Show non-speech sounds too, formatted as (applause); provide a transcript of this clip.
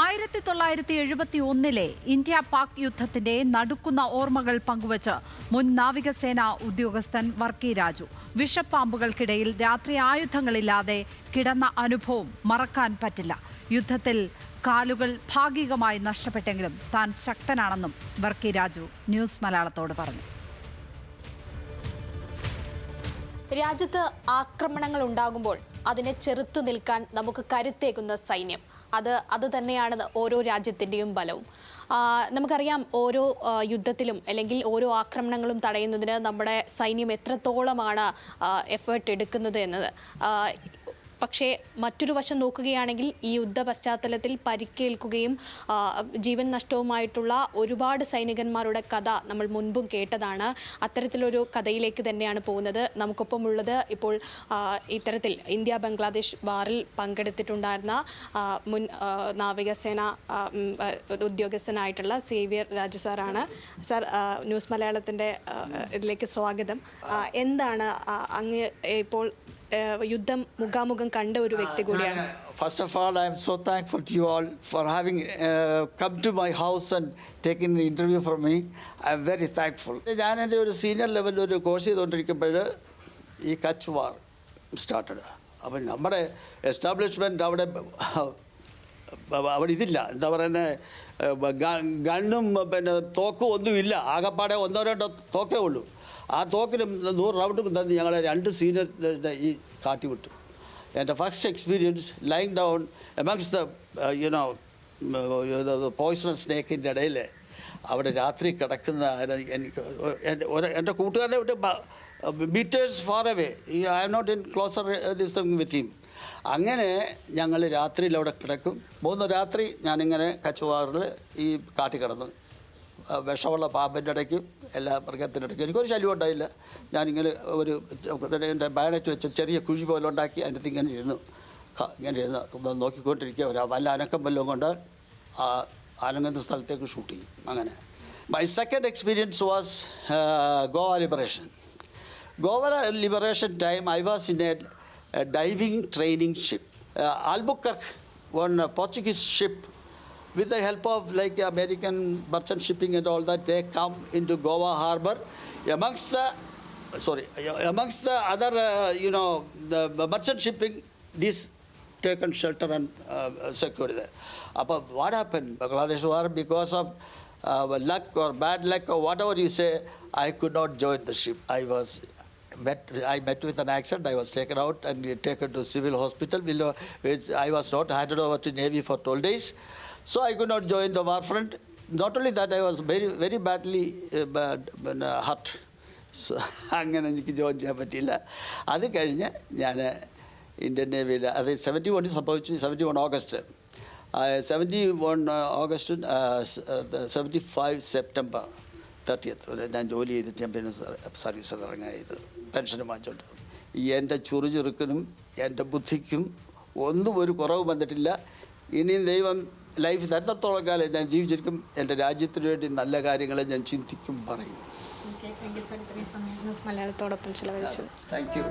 ആയിരത്തി തൊള്ളായിരത്തി എഴുപത്തി ഒന്നിലെ ഇന്ത്യ പാക് യുദ്ധത്തിന്റെ നടുക്കുന്ന ഓർമ്മകൾ പങ്കുവച്ച് മുൻ നാവികസേന ഉദ്യോഗസ്ഥൻ വർക്കി രാജു. വിഷപ്പാമ്പുകൾക്കിടയിൽ രാത്രി ആയുധങ്ങളില്ലാതെ കിടന്ന അനുഭവം മറക്കാൻ പറ്റില്ല. യുദ്ധത്തിൽ കാലുകൾ ഭാഗികമായി നഷ്ടപ്പെട്ടെങ്കിലും താൻ ശക്തനാണെന്നും വർക്കി രാജു ന്യൂസ് മലയാളത്തോട് പറഞ്ഞു. രാജ്യത്ത് ആക്രമണങ്ങൾ ഉണ്ടാകുമ്പോൾ അതിനെ ചെറുത്തു നിൽക്കാൻ നമുക്ക് കരുത്തേകുന്ന സൈന്യം. അത് അത് തന്നെയാണ് ഓരോ രാജ്യത്തിന്റെയും ബലവും. നമുക്കറിയാം ഓരോ യുദ്ധത്തിലും അല്ലെങ്കിൽ ഓരോ ആക്രമണങ്ങളും തടയുന്നതിന് നമ്മുടെ സൈന്യം എത്രത്തോളമാണ് എഫേർട്ട് എടുക്കുന്നത് എന്നത്. പക്ഷേ മറ്റൊരു വശം നോക്കുകയാണെങ്കിൽ ഈ യുദ്ധ പശ്ചാത്തലത്തിൽ പരിക്കേൽക്കുകയും ജീവൻ നഷ്ടവുമായിട്ടുള്ള ഒരുപാട് സൈനികന്മാരുടെ കഥ നമ്മൾ മുൻപും കേട്ടതാണ്. അത്തരത്തിലൊരു കഥയിലേക്ക് തന്നെയാണ് പോകുന്നത്. നമുക്കൊപ്പമുള്ളത് ഇപ്പോൾ ഇത്തരത്തിൽ ഇന്ത്യ ബംഗ്ലാദേശ് വാറിൽ പങ്കെടുത്തിട്ടുണ്ടായിരുന്ന മുൻ നാവികസേന ഉദ്യോഗസ്ഥനായിട്ടുള്ള സേവിയർ രാജു സാറാണ്. സാർ ന്യൂസ് മലയാളത്തിന്റെ ഇതിലേക്ക് സ്വാഗതം. എന്താണ് അങ്ങ് ഇപ്പോൾ യുദ്ധം മുഖാമുഖം കണ്ട ഒരു വ്യക്തി കൂടിയാണ്. First of all I am so thankful to you all for having come to my house and taken interview for me I am very thankful. ഞാൻ എന്റെ ഒരു സീനിയർ ലെവലിൽ ഒരു കോഴ്സ് ചെയ്തുകൊണ്ടിരിക്കുമ്പോൾ ഈ കച്ച് വാർ സ്റ്റാർട്ടഡ് അപ്പം നമ്മുടെ എസ്റ്റാബ്ലിഷ്മെന്റ് അവിടെ അവിടെ ഇതില്ല. എന്താ പറയുന്നത് ഗണ്ണും പിന്നെ തോക്കും ഒന്നുമില്ല. ആകെപ്പാടെ ഒന്നോ രണ്ടോ തോക്കേ ഉള്ളൂ. ആ തോക്കിലും നൂറ് റൗണ്ടും തന്ന് ഞങ്ങളെ രണ്ട് സീനിയർ ഈ കാട്ടി വിട്ടു എന്റെ first experience lying down amongst the you know poisonous സ്നേക്കിന്റെ ഇടയിൽ അവിടെ രാത്രി കിടക്കുന്ന എനിക്ക് എന്റെ കൂട്ടുകാരനെ വിട്ട് metres far away I am not in closer with him അങ്ങനെ ഞങ്ങൾ രാത്രിയിൽ അവിടെ കിടക്കും. മൂന്ന് രാത്രി ഞാനിങ്ങനെ കച്ചുവാറിൽ ഈ കാട്ടി കിടന്നു. വിഷമുള്ള പാമ്പിന്റെ ഇടയ്ക്ക് എല്ലാ മൃഗത്തിന്റെ ഇടയ്ക്ക്. എനിക്കൊരു ശല്യം ഉണ്ടായില്ല. ഞാനിങ്ങനെ ഒരു എന്റെ ബാനറ്റ് വെച്ച് ചെറിയ കുഴി പോലെ ഉണ്ടാക്കി അതിന്റെ അകത്ത് ഇങ്ങനെ ഇരുന്നു. ഇങ്ങനെ ഇരുന്ന് നോക്കിക്കൊണ്ടിരിക്കുക. ഒരു വല്ല അനക്കം വല്ലതും കൊണ്ട് ആ ആനങ്ങുന്ന സ്ഥലത്തേക്ക് ഷൂട്ട് ചെയ്യും. അങ്ങനെ. My second experience was Goa liberation Goa liberation time I was in a diving training ship Albuquerque one Portuguese ship, with the help of like American merchant shipping and all that, they come into Goa harbor. Amongst the, sorry, amongst the other, uh, you know, the merchant shipping, this taken shelter and uh, secured there. But what happened? Bangladesh war, because of uh, luck or bad luck or whatever you say, I could not join the ship. I was met. I met with an accident. I was taken out and taken to civil hospital, below which I was not handed over to Navy for 12 days. So I could not join the war front. Not only that, I was very, very badly uh, bad, uh, hurt. So (laughs) അങ്ങനെ എനിക്ക് join ചെയ്യാൻ പറ്റിയില്ല. അത് കഴിഞ്ഞ് ഞാൻ Indian നേവിയിൽ അത് seventy വണ്ണിൽ സംഭവിച്ചു. Seventy one August seventy one August seventy five September thirtieth ഞാൻ ജോലി ചെയ്തിട്ട് ഞാൻ പിന്നെ സർവീസിൽ ഇറങ്ങിയത് പെൻഷനും വാങ്ങിച്ചോണ്ട്. എന്റെ ചുറുചുറുക്കിനും എന്റെ ബുദ്ധിക്കും ഒന്നും ഒരു കുറവ് വന്നിട്ടില്ല. ഇനിയും ദൈവം ലൈഫ് തരുന്നത്തോളം കാലം ഞാൻ ജീവിച്ചിരിക്കും. എന്റെ രാജ്യത്തിന് വേണ്ടി നല്ല കാര്യങ്ങളെ ഞാൻ ചിന്തിക്കും പറയും. Thank you